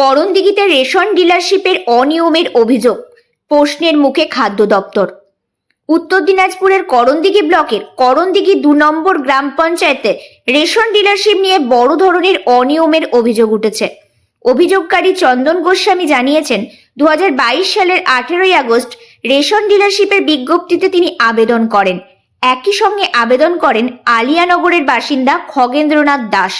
করণদিঘিতে ration ডিলারশিপের অনিয়মের অভিযোগ, প্রশ্নের মুখে খাদ্য দপ্তর। উত্তর দিনাজপুরের করণদিঘি ব্লকের করণদিঘি দু নম্বর গ্রাম পঞ্চায়েতে রেশন ডিলারশিপ নিয়ে বড় ধরনের অনিয়মের অভিযোগ উঠেছে। অভিযোগকারী চন্দন গোস্বামী জানিয়েছেন দু হাজার বাইশ সালের আঠেরোই আগস্ট রেশন ডিলারশিপের বিজ্ঞপ্তিতে তিনি আবেদন করেন। একই সঙ্গে আবেদন করেন আলিয়ানগরের বাসিন্দা খগেন্দ্রনাথ দাস।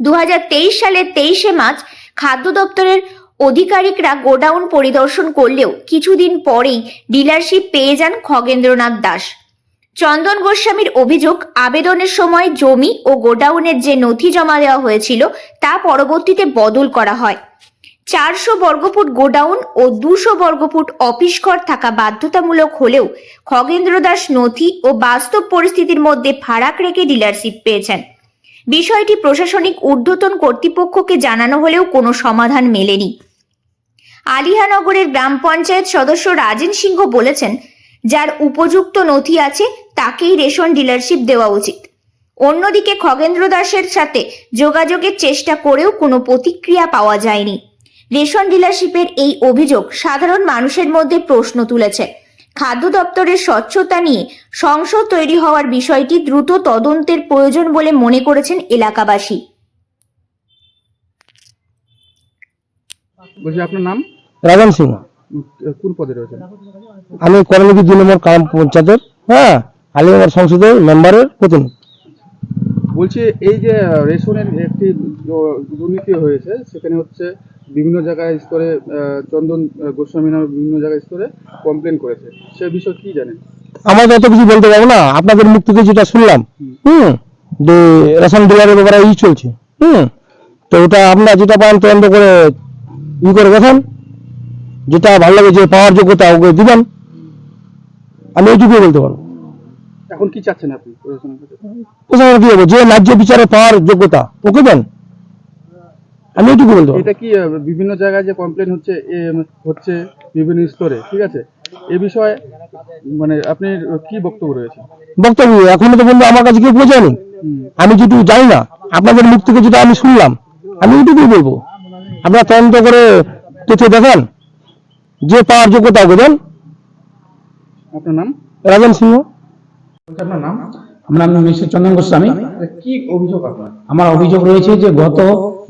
দু হাজার তেইশ সালের তেইশে মার্চ খাদ্য দপ্তরের আধিকারিকরা গোডাউন পরিদর্শন করলেও কিছুদিন পরেই ডিলারশিপ পেয়ে যান খগেন্দ্রনাথ দাস। চন্দন গোস্বামীর অভিযোগ, আবেদনের সময় জমি ও গোডাউনের যে নথি জমা দেওয়া হয়েছিল তা পরবর্তীতে বদল করা হয়। চারশো বর্গফুট গোডাউন ও দুশো বর্গফুট অফিস ঘর থাকা বাধ্যতামূলক হলেও খগেন্দ্র দাস নথি ও বাস্তব পরিস্থিতির মধ্যে ফারাক রেখে ডিলারশিপ পেয়েছেন। বিষয়টি প্রশাসনিক ঊর্ধ্বতন কর্তৃপক্ষকে জানানো হলেও কোনো সমাধান মেলেনি। আলিহানগরের গ্রাম পঞ্চায়েত সদস্য রাজেন সিংহ বলেছেন, যার উপযুক্ত নথি আছে তাকেই রেশন ডিলারশিপ দেওয়া উচিত। অন্যদিকে খগেন্দ্র দাসের সাথে যোগাযোগের চেষ্টা করেও কোনো প্রতিক্রিয়া পাওয়া যায়নি। রেশন ডিলারশিপের এই অভিযোগ সাধারণ মানুষের মধ্যে প্রশ্ন তুলেছে। খাদ্য দপ্তরের স্বচ্ছতা নিয়ে সংসদ তৈরি হওয়ার বিষয়টি দ্রুত তদন্তের প্রয়োজন বলে মনে করেছেন এলাকাবাসী। বলছি আপনার নাম? রাজন সিংহ। কোন পদে রয়েছেন? আমি করণদিঘি দুই নম্বর গ্রাম পঞ্চায়েতের হ্যাঁ আলিনগর সংসদের মেম্বারের প্রতিনিধি। বলছি এই যে রেশনের একটি দুর্নীতি হয়েছে সেখানে হচ্ছে বিভিন্ন জায়গায় স্তরে চন্দন গোস্বামী নামে বিভিন্ন জায়গায় স্তরে কমপ্লেন করেছে। সে বিষয়ে কি জানেন? আমরা তো অত কিছু বলতে পারব না। আপনাদের মুখ থেকে যেটা শুনলাম হুম। যে রেশন ডিলারের ব্যাপারে ই চলছে হুম। তো ওটা আপনারা যেটা পান তদন্ত করে ই করে দেখেন। যেটা ভালো লাগে যে পাওয়ার যোগ্যতা ওকে দিবেন। আমি এইটুকুই বলতে পারব। এখন কি চাচ্ছেন আপনি প্রশাসনের কাছে? যে ন্যায্য বিচারে পাওয়ার যোগ্যতা ওকে দেন। আমি এইটুকু বলতে এটা কি বিভিন্ন জায়গায় যে কমপ্লেন হচ্ছে হচ্ছে বিভিন্ন স্তরে ঠিক আছে? এ বিষয়ে মানে আপনি কি বক্তব্য রয়েছে? বক্তব্য এখনও তো বন্ধু আমার কাছে কেউ পৌঁছায়নি। আমি যেটুকু জানি না আপনাদের মুখ থেকে যেটা আমি শুনলাম আমি এইটুকুই বলব। আপনারা তদন্ত করে তথ্য দেখান যে পাওয়ার যোগ্যতা দেন আপনার নাম? রাজন সিংহ। আপনার নাম? আমার নাম মিস্টার চন্দন গোস্বামী। কি অভিযোগ আপনার? আমার অভিযোগ রয়েছে যে গত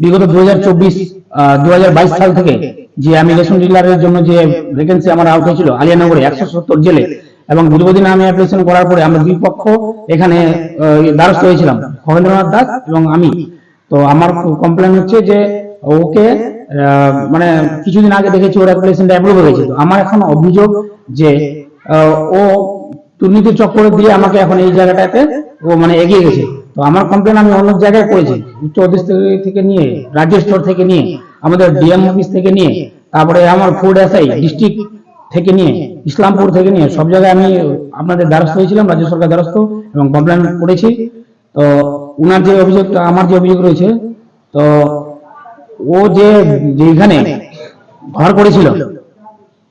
বিগত দু হাজার চব্বিশ দু হাজার বাইশ সাল থেকে যে আমি রেশন ডিলারের জন্য যে ভ্যাকেন্সি আমার আউট হয়েছিল, আলিয়ানগরে একশো সত্তর জেলে, এবং দীর্ঘদিন আমি অ্যাপ্লিকেশন করার পরে আমরা দুই পক্ষ এখানে দ্বারস্থ হয়েছিলাম, খগেন্দ্রনাথ দাস এবং আমি। তো আমার কমপ্লেন হচ্ছে যে ওকে মানে কিছুদিন আগে দেখেছি ওর অ্যাপ্লিকেশনটা অ্যাপ্রুভ হয়ে গেছে তো আমার এখন অভিযোগ যে ও দুর্নীতির চক্করে দিয়ে আমাকে এখন এই জায়গাটাতে ও মানে এগিয়ে গেছে। তো আমার কমপ্লেন আমি অন্য জায়গায় করেছি, উচ্চ অধিষ্ঠান থেকে নিয়ে, রাজ্য স্তর থেকে নিয়ে, আমাদের ডিএম অফিস থেকে নিয়ে, তারপরে আমার ফুড এসআই ডিস্ট্রিক্ট থেকে নিয়ে, ইসলামপুর থেকে নিয়ে, সব জায়গায় আমি আপনাদের দ্বারস্থ হয়েছিলাম, রাজ্য সরকার দ্বারস্থ এবং কমপ্লেন করেছি। তো উনার যে অভিযোগটা আমার যে অভিযোগ রয়েছে, তো ও যে যেখানে ঘর করেছিল,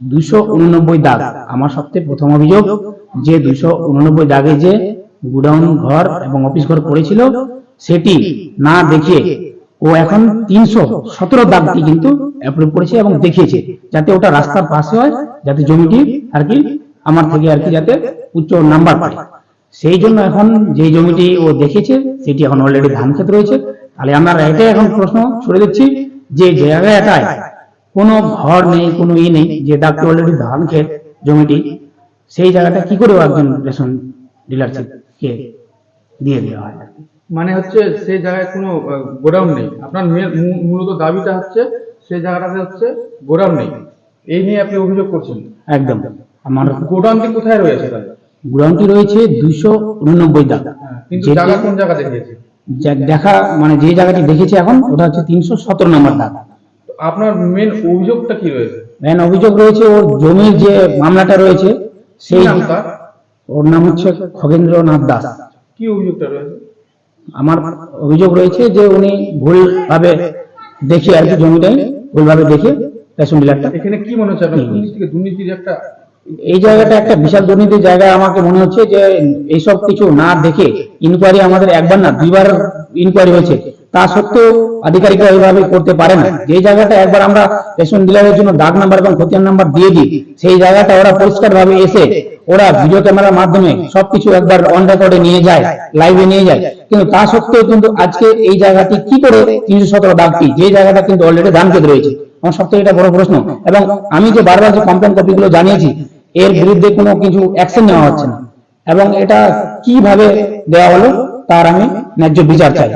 দুশো উননব্বই দাগ, আমার সবচেয়ে প্রথম অভিযোগ, যে দুশো উননব্বই দাগে যে গুডাউন ঘর এবং অফিস ঘর করেছিল সেটি না দেখে ও এখন তিনশো সতেরো দাগটি কিন্তু অ্যাপ্রুভ করেছে এবং দেখিয়েছে, যাতে ওটা রাস্তার পাশে হয়, যাতে জমিটি আর কি আমার থেকে আর কি যাতে উচ্চ নাম্বার পায়। সেই জন্য এখন যে জমিটি ও দেখেছে, সেটি এখন অলরেডি ধান ক্ষেত রয়েছে। তাহলে আমরা এটাই এখন প্রশ্ন ছড়ে দিচ্ছি, যে জায়গাটায় কোনো ঘর নেই, কোনো ই নেই, যে দাগটি অলরেডি ধান ক্ষেত, জমিটি, সেই জায়গাটা কি করে একজন রেশন ডিলারশিপকে দিয়ে দেওয়া হয়। আর কি? মানে হচ্ছে সেই জায়গায় কোনো গোডাউন নেই। আপনার মূলত দাবিটা হচ্ছে সেই জায়গাটাতে হচ্ছে গোডাউন নেই। এই নিয়ে আপনি অভিযোগ করছেন? একদম। আমার গোডাউনটি কোথায় রয়েছে রয়েছে দুইশো উননব্বই দাগ জায়গা কোন জায়গা দেখিয়েছে? দেখা মানে যে জায়গাটি দেখেছি এখন ওটা হচ্ছে তিনশো সতেরো নম্বর দাগ আপনার মেন অভিযোগটা কি রয়েছে? মেন অভিযোগ রয়েছে ওর জমির যে মামলাটা রয়েছে সেই ওর নাম হচ্ছে খগেন্দ্রনাথ দাস। কি অভিযোগটা রয়েছে? আমার অভিযোগ রয়েছে যে উনি ভুলভাবে দেখে আর কি জমিটাই ভুলভাবে দেখে রেশন ডিলারটা এখানে কি মনে হচ্ছে? আপনার দুর্নীতি থেকে দুর্নীতির একটা এই জায়গাটা একটা বিশাল দুর্নীতির জায়গা আমাকে মনে হচ্ছে যে এইসব কিছু না দেখে ইনকোয়ারি আমাদের একবার না দুইবার ইনকোয়ারি হয়েছে। তা সত্ত্বেও আধিকারিকরা ওইভাবে করতে পারে না। যে জায়গাটা একবার আমরা রেশন ডিলারের জন্য ডাক নাম্বার এবং খতিয়ান নাম্বার দিয়ে দিই, সেই জায়গাটা ওরা পরিষ্কার ভাবে এসে ওরা ভিডিও ক্যামেরার মাধ্যমে সবকিছু একবার অন রেকর্ডে নিয়ে যায় লাইভে নিয়ে যায়। কিন্তু তা সত্ত্বেও কিন্তু আজকে এই জায়গাটি কি করে তিনশো সতেরো ডাকটি যে জায়গাটা কিন্তু অলরেডি দান কেটে রয়েছে। আমার সব থেকে এটা বড় প্রশ্ন। এবং আমি যে বারবার যে কমপ্লেন কপিগুলো জানিয়েছি, এর বিরুদ্ধে কোনো কিছু অ্যাকশন নেওয়া হচ্ছে না। এবং এটা কীভাবে দেওয়া হলো, তার আমি ন্যায্য বিচার চাই।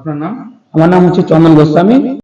আপনার নাম? আমার নাম হচ্ছে চন্দন গোস্বামী।